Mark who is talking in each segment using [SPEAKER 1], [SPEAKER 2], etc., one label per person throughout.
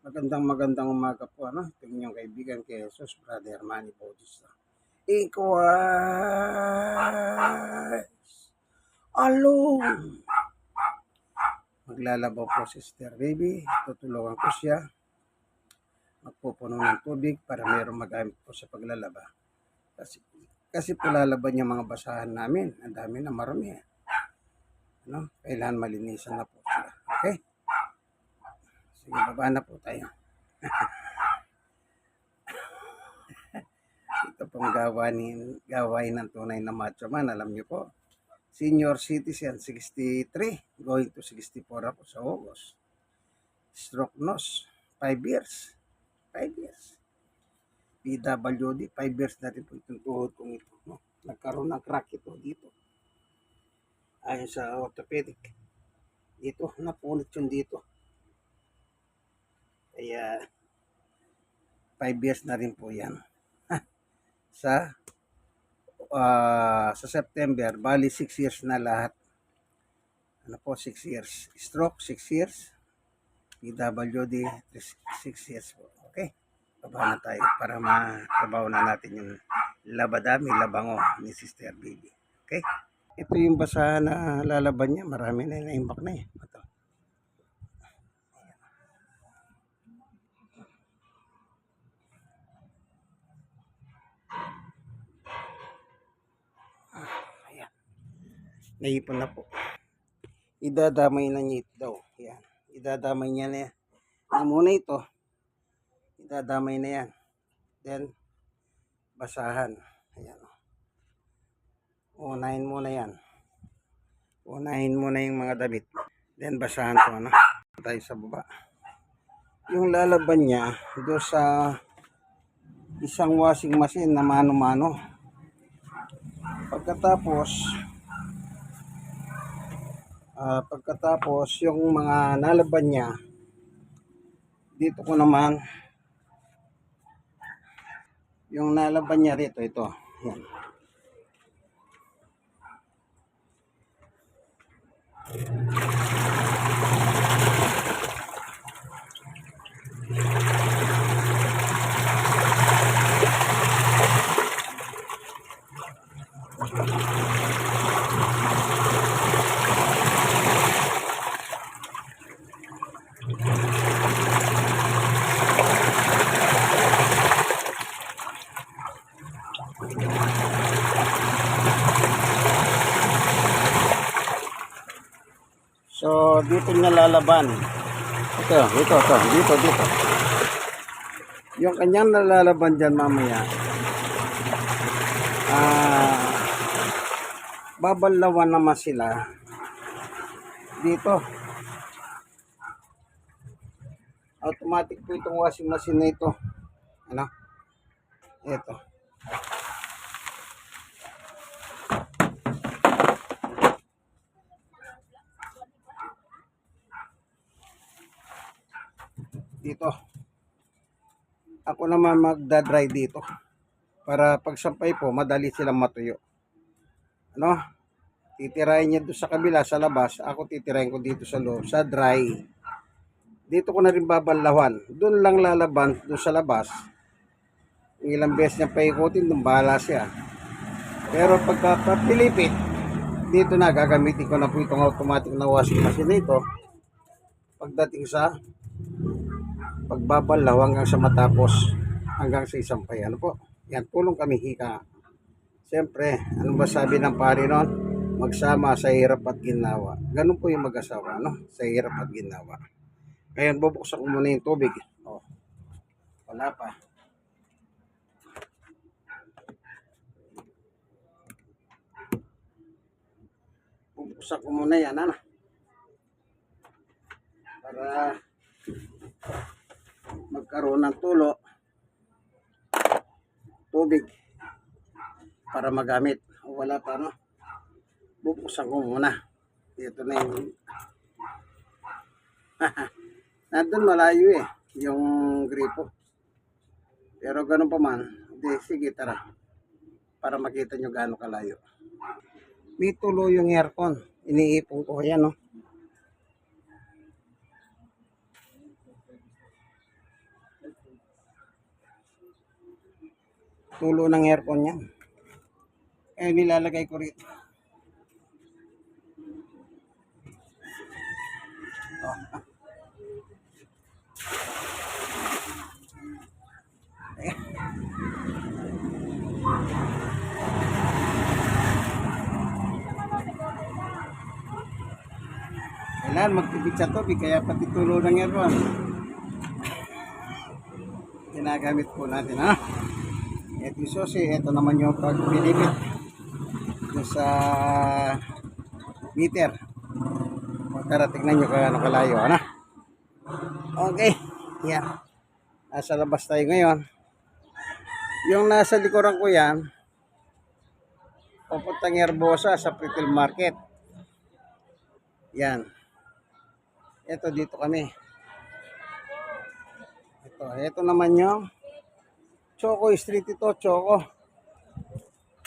[SPEAKER 1] Magandang magandang umaga po, ano? Ito inyong kaibigan kay Jesus, Brother Manny Bautista. Equals alone. Maglalabaw po si Sister Baby. Tutulungan ko siya. Magpupuno ng tubig para mayroong magamit po sa paglalaba. Kasi, kasi po lalaban yung mga basahan namin. Ang dami na marumi. Ano? Kailangan malinisan na po sila. Okay? Baba na po tayo. Ito pong gawain, gawain ng tunay na macho man, alam niyo po. Senior citizen, 63, going to 64 ako sa August. Stroke nose, 5 years. 5 years. PWD, 5 years na rin po itong tuhod kong ito. No? Nagkaroon ng crack ito dito. Ayon sa orthopedic. Dito, napunit yung dito. Kaya, 5 years na rin po yan. sa ah, sa September, bali 6 years na lahat. Ano po, 6 years. Stroke, 6 years. PWD, 6 years po. Okay? Baba na tayo para matrabaho na natin yung labadami, labango ni Sister Baby. Okay? Ito yung basahan na lalaban niya. Marami na na-imbak na eh. Ito. Naipon na po. Idadamay na niya ito daw. Yan. Idadamay niya na yan. Ang muna ito. Idadamay na yan. Then, basahan. Ayan. Unahin muna yan. Unahin muna yung mga damit. Then, basahan to. Ano? Tayo sa baba. Yung lalaban niya, doon sa isang washing machine na mano-mano. Pagkatapos, ah pagkatapos yung mga nalaban niya, dito ko naman, yung nalaban niya rito, ito. Yan. So, dito niya lalaban. Ito, ito, ito, dito, dito. Yung kanyang nalalaban dyan mamaya, ah, babalawan naman sila dito. Automatic po itong washing machine na ito. Ano? Ito. Dito. Ako naman magda-dry dito. Para pag sampay po, madali silang matuyo. Ano? Titirahin niya doon sa kabila, sa labas. Ako titirahin ko dito sa loob, sa dry. Dito ko na rin babalawan. Doon lang lalaban, doon sa labas. Yung ilang beses niya paikutin, doon bahala siya. Pero pagka papilipit, dito na gagamitin ko na po itong automatic na washing machine na ito. Pagdating sa pagbabalaw hanggang sa matapos hanggang sa isang pay. Ano po? Yan, tulong kami hika. Siyempre, ano ba sabi ng pari noon? Magsama sa hirap at ginawa. Ganun po yung mag-asawa, no? Sa hirap at ginawa. Ngayon, bubuksan ko muna yung tubig. Oh. Wala pa. Bubuksan ko muna yan, ano? Para magkaroon ng tulo, tubig para magamit. Wala pa, no? Bubuksan ko muna. Ito na yung... Nandun malayo eh, yung gripo. Pero ganun pa man, hindi, sige tara. Para makita nyo gaano kalayo. May tulo yung aircon. Iniipon ko yan, no? Tulo ng aircon yan. Eh, nilalagay ko rito. Oh. Kailangan magtipid sa tubig, kaya pati tulo ng aircon. Ginagamit po natin, ha? Yung susi, ito naman yung pagpilipit sa meter. Tara, tignan nyo kung ano kalayo, ano? Okay, yan. Nasa labas tayo ngayon. Yung nasa likuran ko yan, papuntang Herbosa sa Pritil Market. Yan. Ito dito kami. Ito, ito naman yung Choco Street ito, Choco.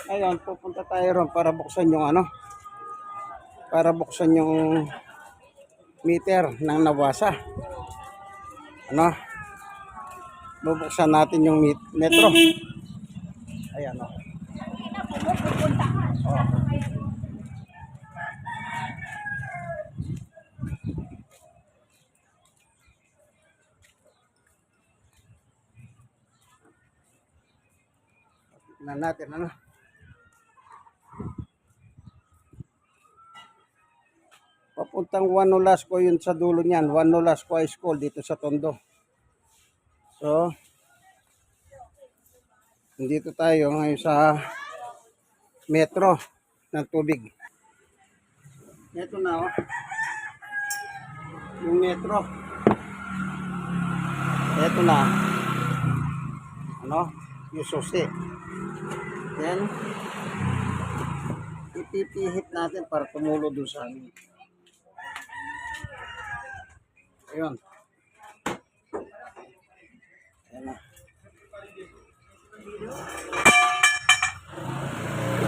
[SPEAKER 1] Ayun, pupunta tayo ron para buksan yung ano. Para buksan yung meter ng Nabasa. Ano? Bubuksan natin yung met- metro. Ayan. Oh. Tignan natin ano. Papuntang Juan Nolasco yun sa dulo niyan. Juan Nolasco High School dito sa Tondo. So, dito tayo ngayon sa metro ng tubig. Ito na oh. Yung metro. Ito na. Ano? Yung susi. Then, ipipihit natin para tumulo dun sa amin. Ayun. Ayan na.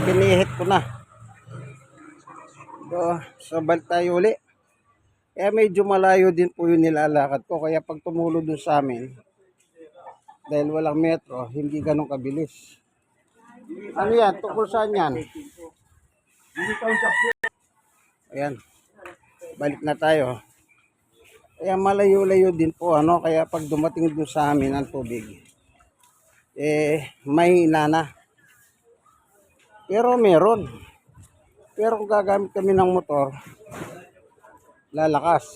[SPEAKER 1] Pinihit ko na. So, balik tayo uli. Kaya medyo malayo din po yung nilalakad ko. Kaya pag tumulo dun sa amin, dahil walang metro, hindi ganun kabilis. Ano yan? Tukol saan yan? Ayan. Balik na tayo. Kaya malayo-layo din po ano, kaya pag dumating doon sa amin ang tubig, eh may nana. Pero meron. Pero kung gagamit kami ng motor, lalakas.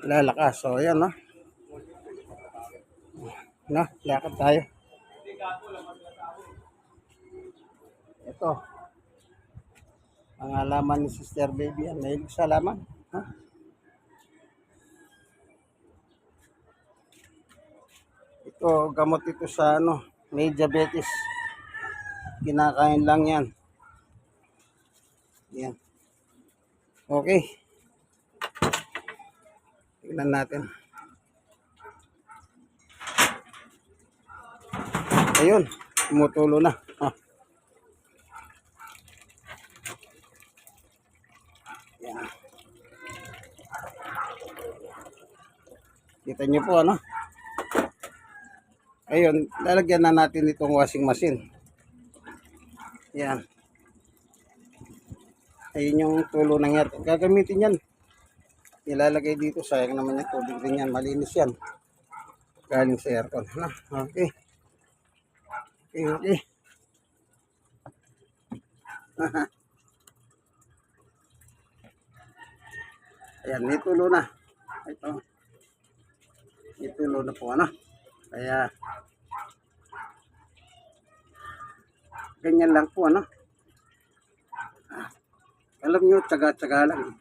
[SPEAKER 1] Lalakas. So, ayan, no? No, lakad tayo. Ito. Ang alaman ni Sister Baby yan. Mahilig sa alaman. Ha? Ito, gamot ito sa ano, may diabetes. Kinakain lang yan. Yan. Okay. Tignan natin. Ayun, tumutulo na. Ah. Yan. Kita niyo po ano? Ayun, lalagyan na natin itong washing machine. Yan. Ayun yung tulo ng aircon. Gagamitin yan. Ilalagay dito. Sayang naman yung tubig din yan. Malinis yan. Galing sa aircon. Ano? Okay. Okay. Ayan, may tulo na. Ito. May tulo na po, ano? Kaya, ganyan lang po, ano? Ah, alam nyo, tsaga-tsaga lang.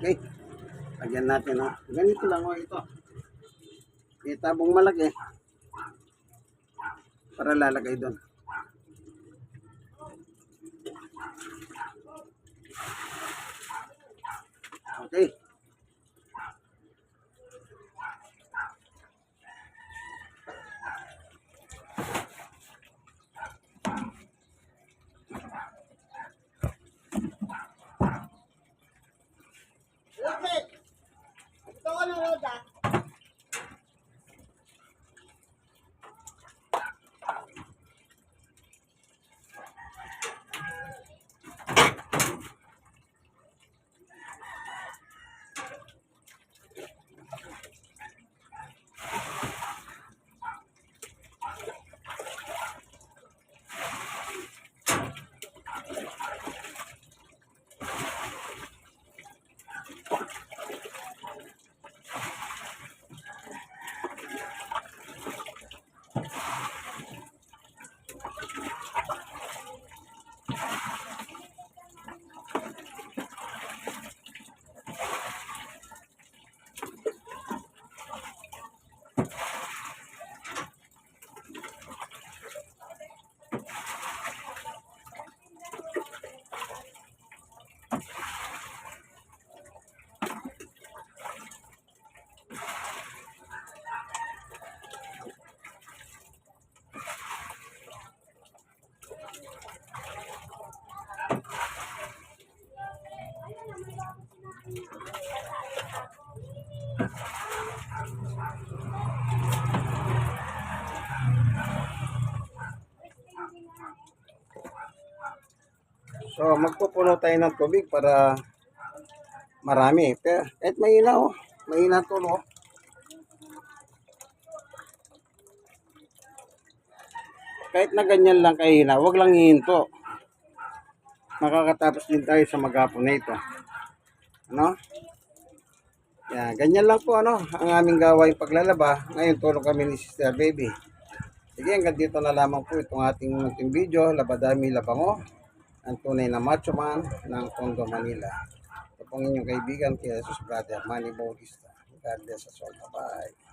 [SPEAKER 1] Okay. Lagyan natin, ha? Ganito lang, oh, ito. Itabong malaki. Para lalagay doon. Okay.
[SPEAKER 2] Lapit! Ito ko ng roda.
[SPEAKER 1] So, magpupuno tayo ng tubig para marami. Pero, kahit mahina oh. Mahina to, no? Kahit na ganyan lang kahina, wag lang hihinto. Makakatapos din tayo sa maghapon na ito. Ano? Yan, ganyan lang po ano, ang aming gawain paglalaba. Ngayon tulong kami ni Sister Baby. Sige, hanggang dito na lamang po itong ating munting video, Labadami Labango, ang tunay na macho man ng Tondo, Manila. Ito pong inyong kaibigan, kay Jesus Brother Manny Bautista. God bless us all. Bye-bye.